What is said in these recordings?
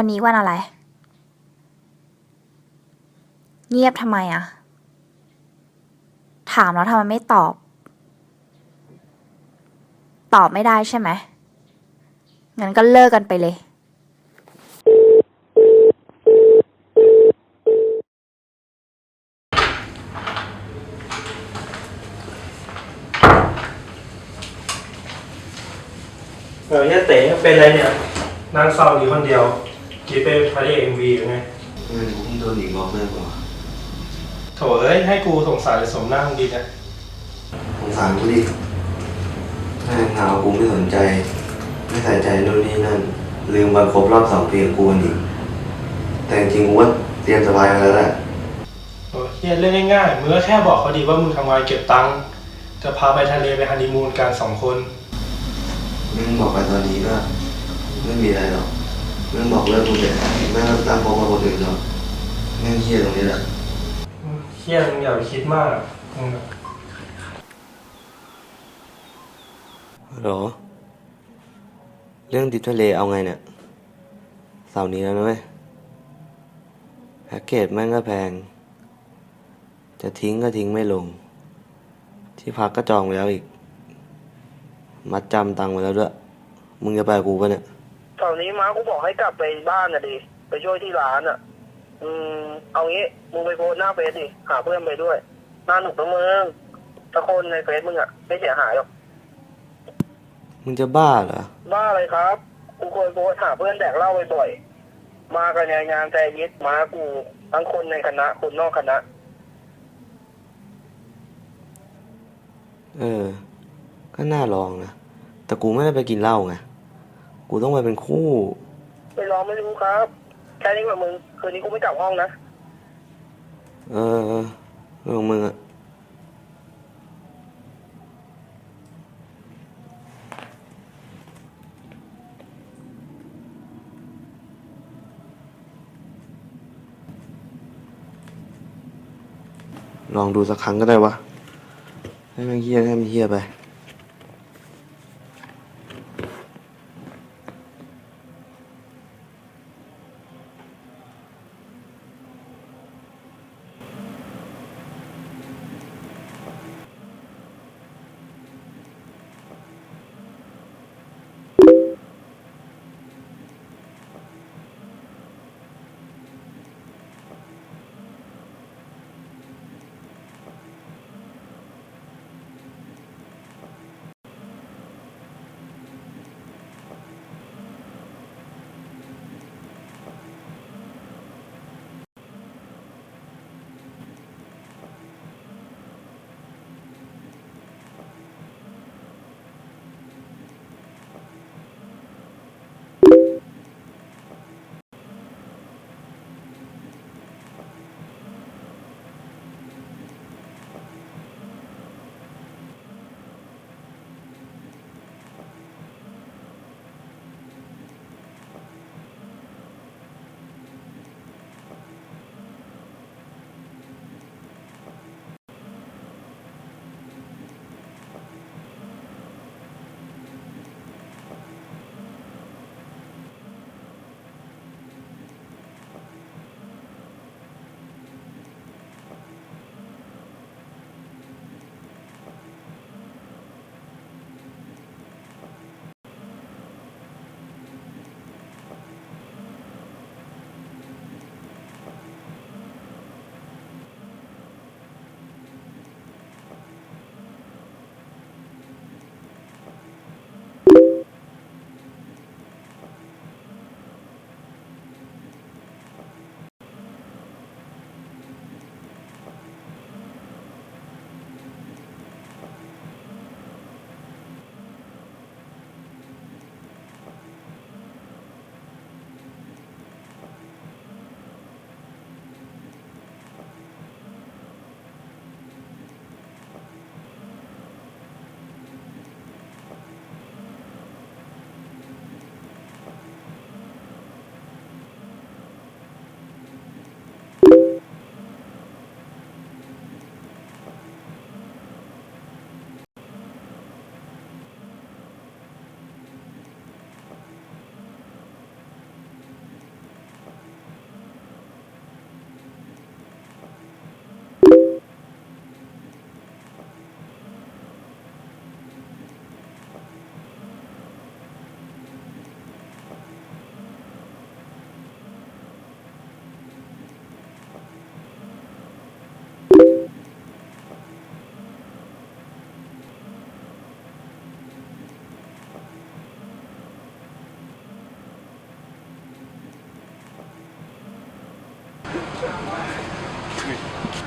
วันนี้วันอะไร เงียบทำไมอะถามแล้วทำไมไม่ตอบ ตอบไม่ได้ใช่ไหมงั้นก็เลิกกันไปเลย เออเนี่ยเต๋เป็นไรเนี่ย นั่งเศร้าอยู่คนเดียว กีไปพาร์ทเอ็มวีอยู่ไงเงินกูเพิ่งโดนหญิงบอกเลิกว่ะโถเอ้ยให้กูสงสารเลยสมหน้ามึงดีนะสงสารกูดิแม่งหากูไม่สนใจ ไม่ใส่ใจนู่นนี่นั่น ลืมวันครบรอบสองปีของกูอีกแต่จริงๆกูว่าเตรียมสบายมาแล้วแหละโอ้เฮียเรื่องง่ายๆมึงก็แค่บอกเขาดีว่ามึงทำงานเก็บตังค์จะพาไปทะเลไปฮันนีมูนกันสองคนมึงบอกไปตอนนี้ก็ไม่มีอะไรหรอก มึงบอกเลิกกูเด็ดไม่ต้องตามพบกับคนอื่นหรอกแม่งเฮี้ยตรงนี้แหละเฮียมึงอย่าไปคิดมากมึงฮัลโหลเรื่องดิบทะเลเอาไงเนี่ยเสาร์นี้แล้วนะเว้ยแพ็กเกจแม่งก็แพง จะทิ้งก็ทิ้งไม่ลง ที่พักก็จองไว้แล้วอีก มัดจำตังค์ไว้แล้วด้วย มึงจะไปกับกูปะเนี่ย ตอนนี้ม้ากูบอกให้กลับไปบ้านน่ะดิ ไปช่วยที่ร้านอะ อืม เอางี้ มึงไปโพสต์หน้าเฟซดิ หาเพื่อนไปด้วยน่าหนุกนะมึงถ้าคนในเฟซมึงอะ ไม่เสียหายหรอก มึงจะบ้าเหรอ บ้าอะไรครับ กูเคยโพสต์หาเพื่อนแดกเหล้าบ่อยๆ มากันในงานแซยิดม้ากูทั้งคนในคณะ คนนอกคณะ เออ ก็น่าลองนะ แต่กูไม่ได้ไปกินเหล้าไง กูต้องไปเป็นคู่ ไปลองไม่รู้ครับแค่นี้กับมึงคืนนี้กูไม่กลับห้องนะเออเออเรื่องของมึงอะลองดูสักครั้งก็ได้วะให้มันเฮี้ยให้มันเฮี้ยไป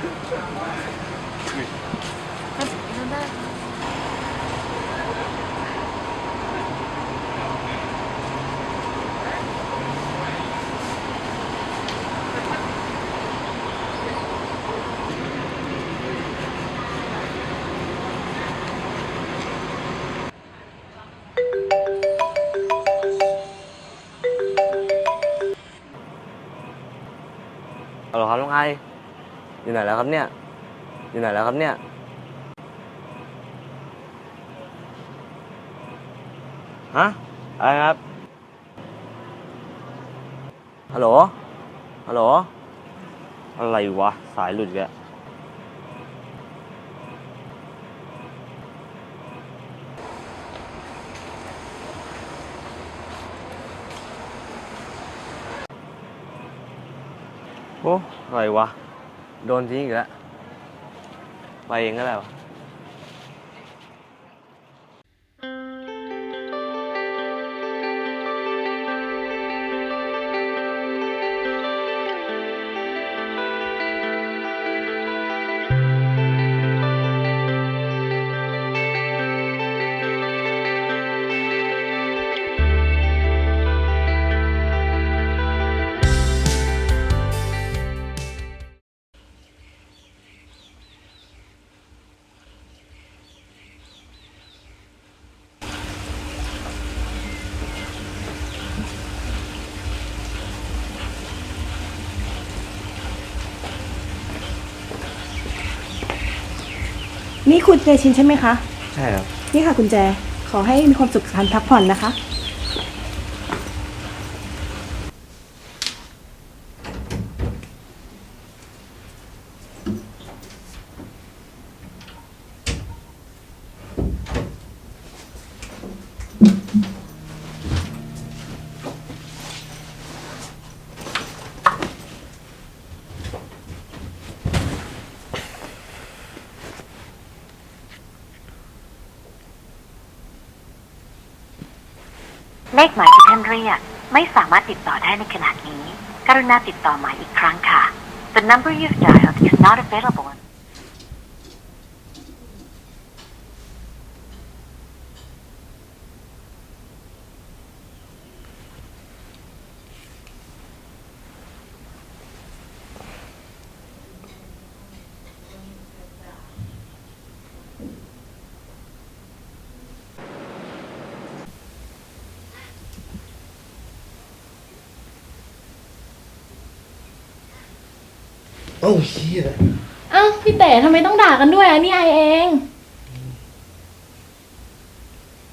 ฮัลโหลครับลุงไอ อยู่ไหนแล้วครับเนี่ย อยู่ไหนแล้วครับเนี่ย ฮะ อะไรครับ ฮัลโหล ฮัลโหล อะไรวะ สายหลุดอีกโอ้อะไรวะ โดนทิ้งอีกแล้วไปเองก็ได้วะ นี่คุณเจชินใช่ไหมคะ ใช่ครับ นี่ค่ะคุณแจ ขอให้มีความสุขกับการพักผ่อนนะคะ เลขหมายที่ท่านเรียก ไม่สามารถติดต่อได้ในขณะนี้ กรุณาติดต่อหมายอีกครั้งค่ะ The number you've dialed is not available. เฮียอ้าวพี่เต๋ทำไมต้องด่ากันด้วยอะนี่ไอเอง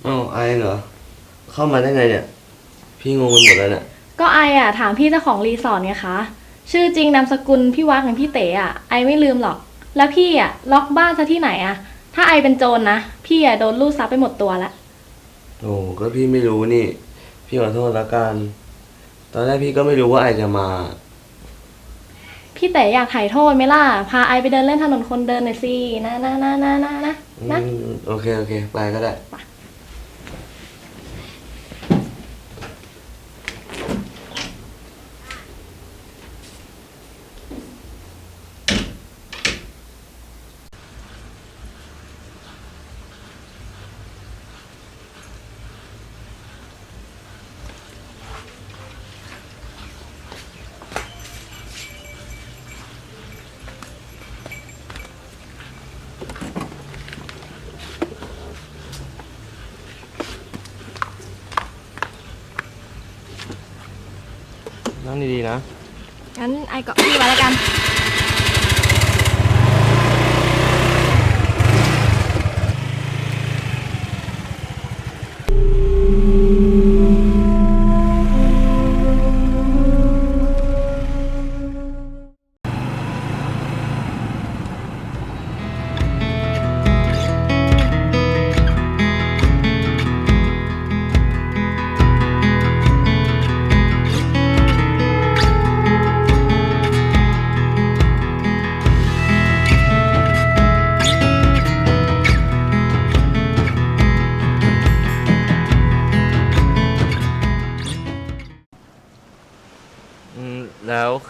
อ้าวไอเหรอ เข้ามาได้ไงเนี่ย พี่งงไปหมดแล้วเนี่ย ก็ไออะ ถามพี่เจ้าของรีสอร์ทไงคะชื่อจริงนามสกุลพี่วักอย่างพี่เต๋อะไอไม่ลืมหรอก แล้วพี่อะล็อกบ้านซะที่ไหนอะ ถ้าไอเป็นโจรนะพี่อะโดนลูดซับไปหมดตัวละโอ้ก็พี่ไม่รู้นี่ พี่ขอโทษแล้วกัน ตอนแรกพี่ก็ไม่รู้ว่าไอจะมา พี่เต๋อยากถ่ายโทษไหมล่ะ พาไอไปเดินเล่นถนนคนเดินหน่อยสิ นะนะนะนะนะนะ อืนะมโอเค โอเค ไปก็ได้นั่ง ดีๆนะ งั้นไอเกาะพี่ไว้แล้วกัน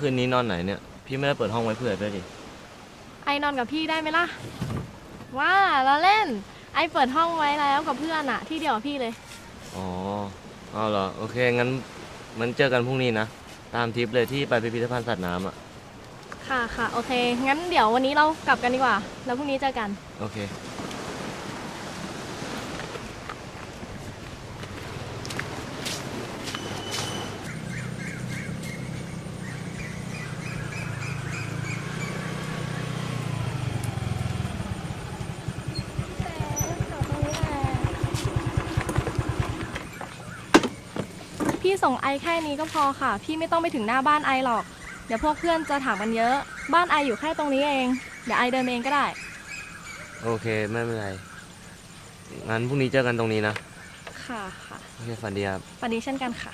คืนนี้นอนไหนเนี่ย พี่ไม่ได้เปิดห้องไว้เผื่อด้วยดินอนกับพี่ได้ไหมล่ะ ว่าเราเล่น ไอเปิดห้องไว้แล้วกับเพื่อนอะที่เดียวกับพี่เลย อ๋อเอาเหรอ โอเค งั้นมันเจอกันพรุ่งนี้นะ ตามทริปเลยที่ไปพิพิธภัณฑ์สัตว์น้ำอะ ค่ะค่ะโอเค งั้นเดี๋ยววันนี้เรากลับกันดีกว่า แล้วพรุ่งนี้เจอกัน โอเค พี่ส่งไอแค่นี้ก็พอค่ะ พี่ไม่ต้องไปถึงหน้าบ้านไอหรอก เดี๋ยวพวกเพื่อนจะถามกันเยอะ บ้านไออยู่แค่ตรงนี้เอง เดี๋ยวไอเดินเองก็ได้ โอเค ไม่เป็นไร งั้นพรุ่งนี้เจอกันตรงนี้นะ ค่ะค่ะ โอเคฝันดีครับปันนี้เช่นกันค่ะ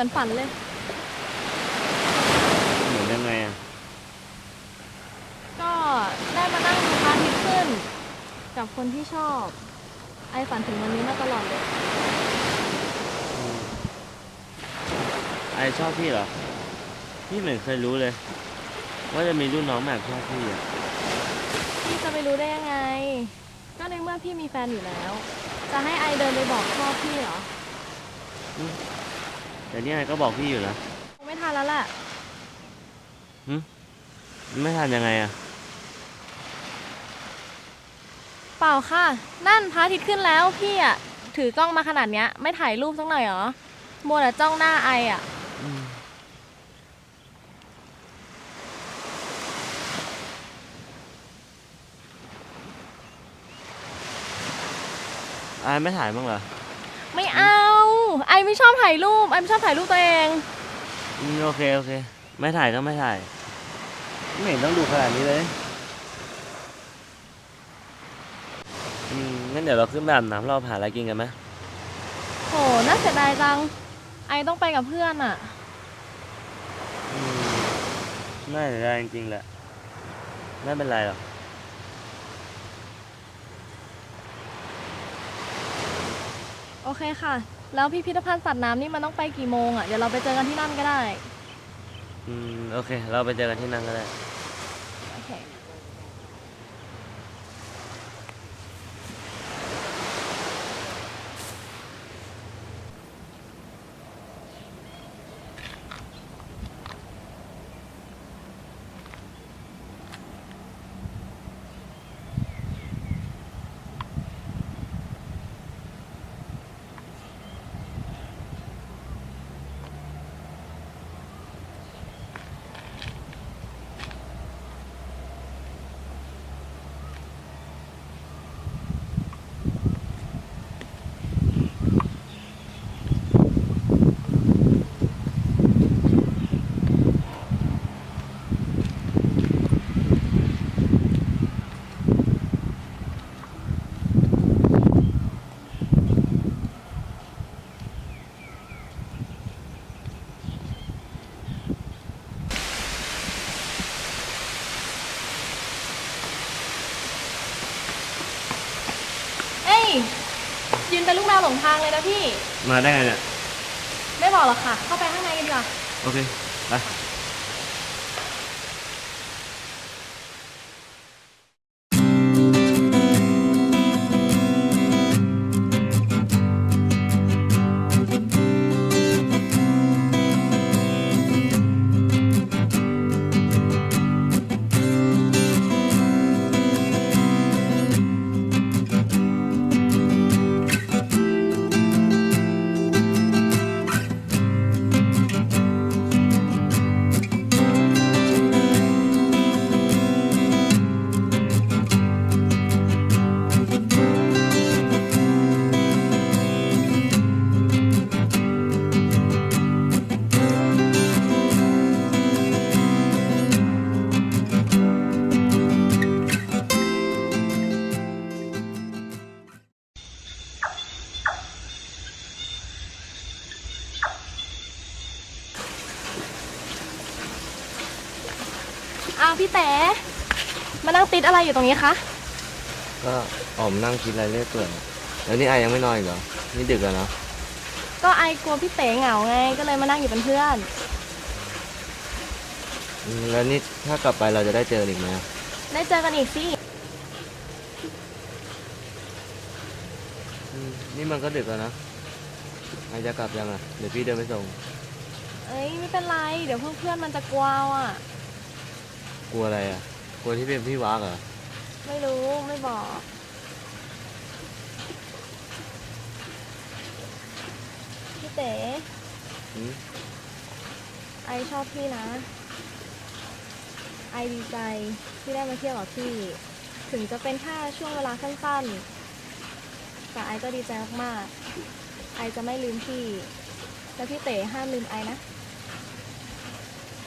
มือนฝันเลย เหมือนยังไงอะก็ได้มานั่งดูพระอาทิตย์ขึ้น กับคนที่ชอบ ไอฝันถึงวันนี้มาตลอดเลยไอชอบพี่เหรอ พี่ไม่เคยรู้เลย ว่าจะมีรุ่นน้องแบบชอบพี่อะพี่จะไปรู้ได้ยังไง ก็ในเมื่อพี่มีแฟนอยู่แล้ว จะให้ไอเดินไปบอกชอบพี่เหรอ แต่นี่ไอก็บอกพี่อยู่นะคงไม่ทันแล้วแหละไม่ทันยังไงอะเปล่าค่ะ นั่นพระอาทิตย์ขึ้นแล้วพี่อะถือกล้องมาขนาดเนี้ย ไม่ถ่ายรูปสักหน่อยเหรอมัวแต่จ้องหน้าไออะไอไม่ถ่ายบ้างเหรอ ไม่เอา ไอไม่ชอบถ่ายรูป ไอไม่ชอบถ่ายรูปตัวเอง อืมโอเคโอเค ไม่ถ่ายก็ไม่ถ่าย ไม่เห็นต้องดูขนาดนี้เลยอืมงั้นเดี๋ยวเราขึ้นไปอาบน้ำเราหาอะไรกินกันไหมโห น่าเสียดายจัง ไอต้องไปกับเพื่อนอะอืมน่าจะได้จริงๆแหละ ไม่เป็นไรหรอก โอเคค่ะ แล้วพิพิธภัณฑ์สัตว์น้ำนี่มันต้องไปกี่โมงอะ เดี๋ยวเราไปเจอกันที่นั่นก็ได้ อืม โอเค เราไปเจอกันที่นั่นก็ได้ โอเค งทางเลยนะพี่ มาได้ไงเนี่ย ไม่บอกหรอกค่ะ เข้าไปข้างในกันดีกว่า โอเค อะไรอยู่ตรงนี้คะ ก็ออมนั่งคิดอะไรเรื่อยเปื่อยแล้วนี่ไอยังไม่นอนอีกเหรอ นี่ดึกแล้วเนาะก็ไอกลัวพี่เต๋เหงาไง ก็เลยมานั่งอยู่เป็นเพื่อนอืมแล้วนี่ถ้ากลับไปเราจะได้เจออีกไหมอะได้เจอกันอีกสิ อืมนี่มันก็ดึกแล้วนะไอจะกลับยังอะ เดี๋ยวพี่เดินไปส่ง เอ้ยไม่เป็นไร เดี๋ยวเพื่อนๆมันจะกลัวเอาอะ กลัวอะไรอะ กลัวที่เป็นพี่วักเหรอ ไม่รู้ไม่บอก พี่เต๋หืม ไอชอบพี่นะ ไอดีใจที่ได้มาเที่ยวกับพี่ ถึงจะเป็นแค่ช่วงเวลาสั้นๆ แต่ไอก็ดีใจมากๆ ไอจะไม่ลืมพี่ และพี่เต๋ห้ามลืมไอนะ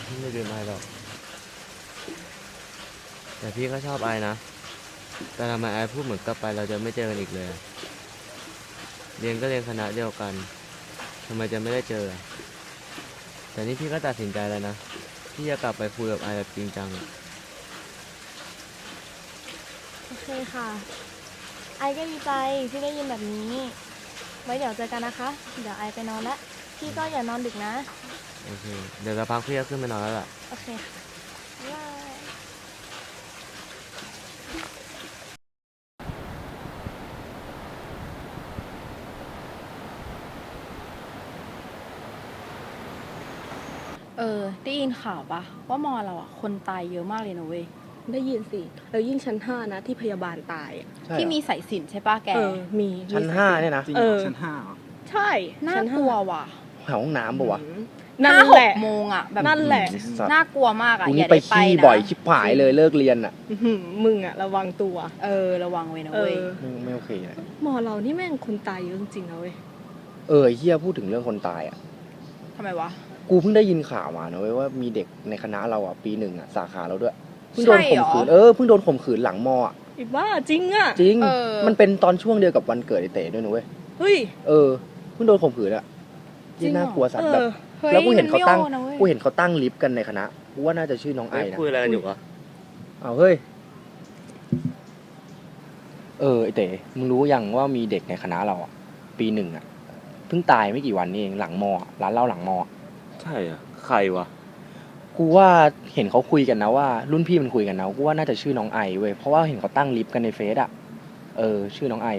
พี่ไม่ลืมไอหรอก แต่พี่ก็ชอบไอนะ แต่ทำไมไอพูดเหมือนกลับไปเราจะไม่เจอกันอีกเลยอะเรียนก็เรียนคณะเดียวกันทำไมจะไม่ได้เจออะแต่นี่พี่ก็ตัดสินใจแล้วนะที่จะกลับไปคุยกับไอแบบจริงจังอะโอเคค่ะ ไอก็ดีใจที่ได้ยินแบบนี้ ไว้เดี๋ยวเจอกันนะคะ เดี๋ยวไอไปนอนแล้วพี่ก็อย่านอนดึกนะ โอเค เดี๋ยวสักพักพี่ก็ขึ้นไปนอนแล้วล่ะ โอเคค่ะบ๊ายบาย เออได้ยินข่าวปะว่ามอเราอะ คนตายเยอะมากเลยนะเว้ย ได้ยินสิ แล้วยิ่งชั้นห้านะที่พยาบาลตายอะที่มีสายสิญจนใช่ปะแก เออ มีชั้นมีห้าเนี่ยนะเออชั้นห้าเหรอ ใช่น่าชั้นกห้ลัวว่ะแถวห้องน้ำปะวะอืมนั่นห้าแหละกโมงอะแบบนั่นแหละไอ้สัตว์น่ากลัวมากอะกูอนี่ย่าไปได้ไปขี้นะบ่อยชิบหายเลยเลิกเรียนอะอื้อหือมึงอะระวังตัวเออระวังไว้นะเอเว้ย อไม่ไม่โอเคเลยหมอเรานี่แม่งคนตายเยอะจริงๆนะเว้ย เออไอ้เฮียพูดถึงเรื่องคนตายอะทำไมวะ กูเพิ่งได้ยินข่าวมานะเว้ยว่ามีเด็กในคณะเราอะปีหนึ่งอะสาขาเราด้วยเพิ่งโดนใช่ข่เหมรอขืนเออเพิ่งโดนข่มขืนหลังมออะไอ้บ้าจริงอะจริงเออมันเป็นตอนช่วงเดียวกับวันเกิดไอเต๋ด้วยนะเว้ยเฮ้ยเออเพิ่งโดนข่มขืนอะจริที่งเหรอน่ากลัวสัตเอว์แบบอฮ้ยแล้วกูเห็นเขาตั้งมัไม่โอนะเว้ยกูเห็นเขาตั้งลิฟต์กันในคณะกูว่าน่าจะชื่อน้องไอเฮ้ยนะคุยอะไรกันอยู่วะเอาเฮ้ยเออไอเต๋มึงรู้ยังว่ามีเด็กในคณะเราอะปีหนึ่งอะเพิ่งตายไม่กี่วันนี่เองหลังมออะร้านเหล้าหลังมอ ใช่อะใครวะกูว่าเห็นเขาคุยกันนะว่า รุ่นพี่มันคุยกันนะกูว่าน่าจะชื่อน้องไอเว้ยเพราะว่าเห็นเขาตั้งลิฟต์กันในเฟซอะเออ ชื่อน้องไอ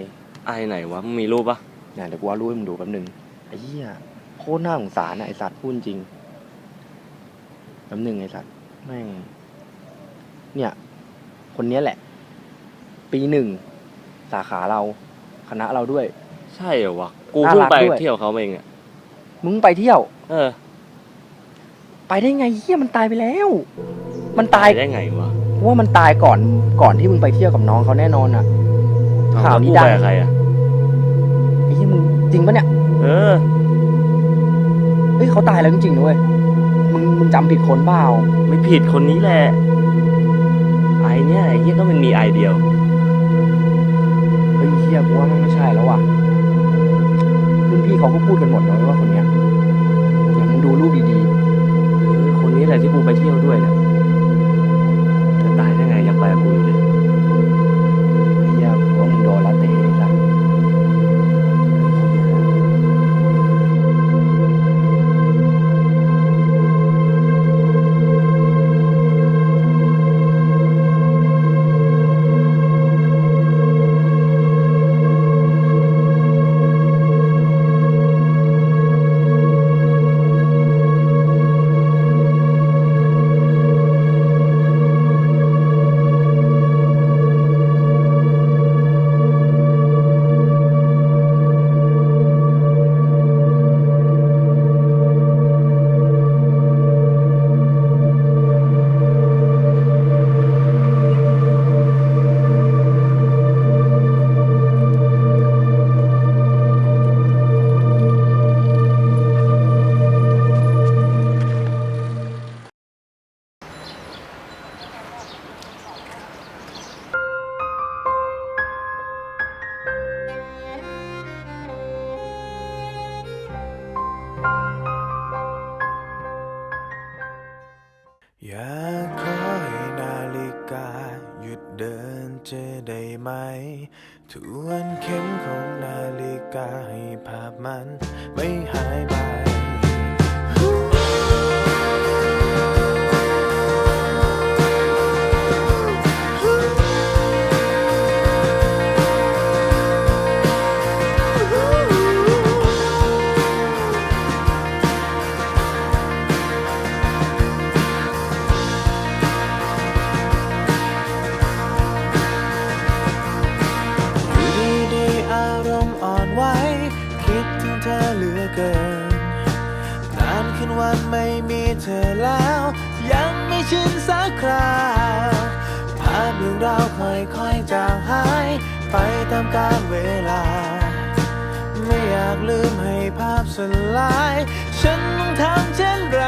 ไอไหนวะมึงมีรูปปะเนี่ยเดี๋ยวกูว่ารูปให้มึงดูแป๊บนึงไอ้เหี้ยโคตรน่าสงสารอะไอสัตว์พูดจริงแป๊บนึงไอสัตว์แม่งเนี่ย คนเนี้ยแหละ ปีหนึ่งสาขาเราคณะเราด้วย ใช่เหรอวะกูน่าเพิ่งรักไปด้วยเที่ยวเขาเองอะมึงไปเที่ยว เออ ไปได้ไงเหี้ยมันตายไปแล้ว มันตายได้ไงวะกูว่ามันตายก่อนก่อนที่มึงไปเที่ยวกับน้องเขาแน่นอนอะ ข่าวนี้แล้วกูดังไปกับใครอะ ไอ้เหี้ยมึงจริงปะเนี่ยเออเฮ้ยเขาตายแล้วจริงๆนะเว้ยมึงมึงจำผิดคนเปล่าไม่ผิดคนนี้แหละ ไอเนี่ยไอเหี้ยต้องเป็นมีไอเดียว เฮ้ยเฮียกูว่ามันไม่ใช่แล้วว่ะรุ่นพี่เขาก็พูดกันหมดนะเว้ยว่าคนเนี้ยเดี๋ยวมึงดูรูปดีเออค นี้แหละที่กูไปเที่ยวด้วยเนี่ยจะตายได้ไงยังไปกับกูอยู่เลยางหาย ไปตามกาลเวลา ไม่อยากลืมให้ภาพสลาย ฉันต้องทำเช่นไร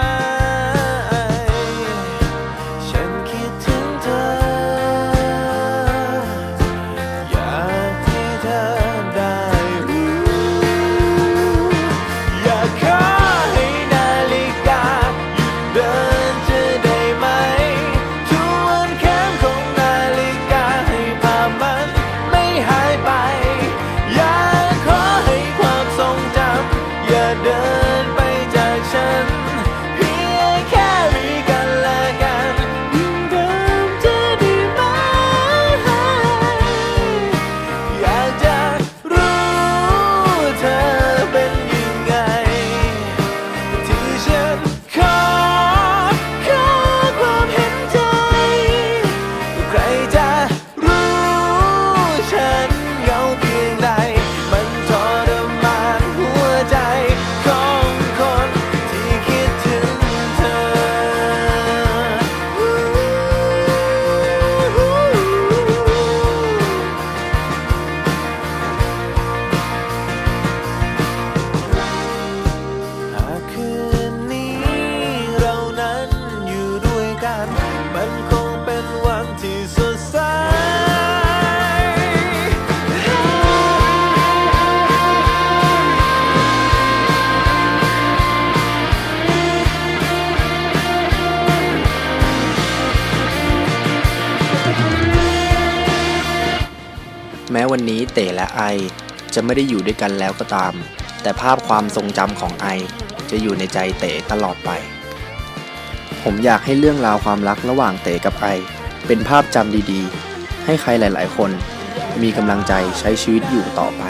วันนี้เต๋และไอจะไม่ได้อยู่ด้วยกันแล้วก็ตาม แต่ภาพความทรงจำของไอจะอยู่ในใจเต๋ตลอดไป ผมอยากให้เรื่องราวความรักระหว่างเต๋กับไอ เป็นภาพจำดีๆ ให้ใครหลาย ๆ คนมีกำลังใจใช้ชีวิตอยู่ต่อไป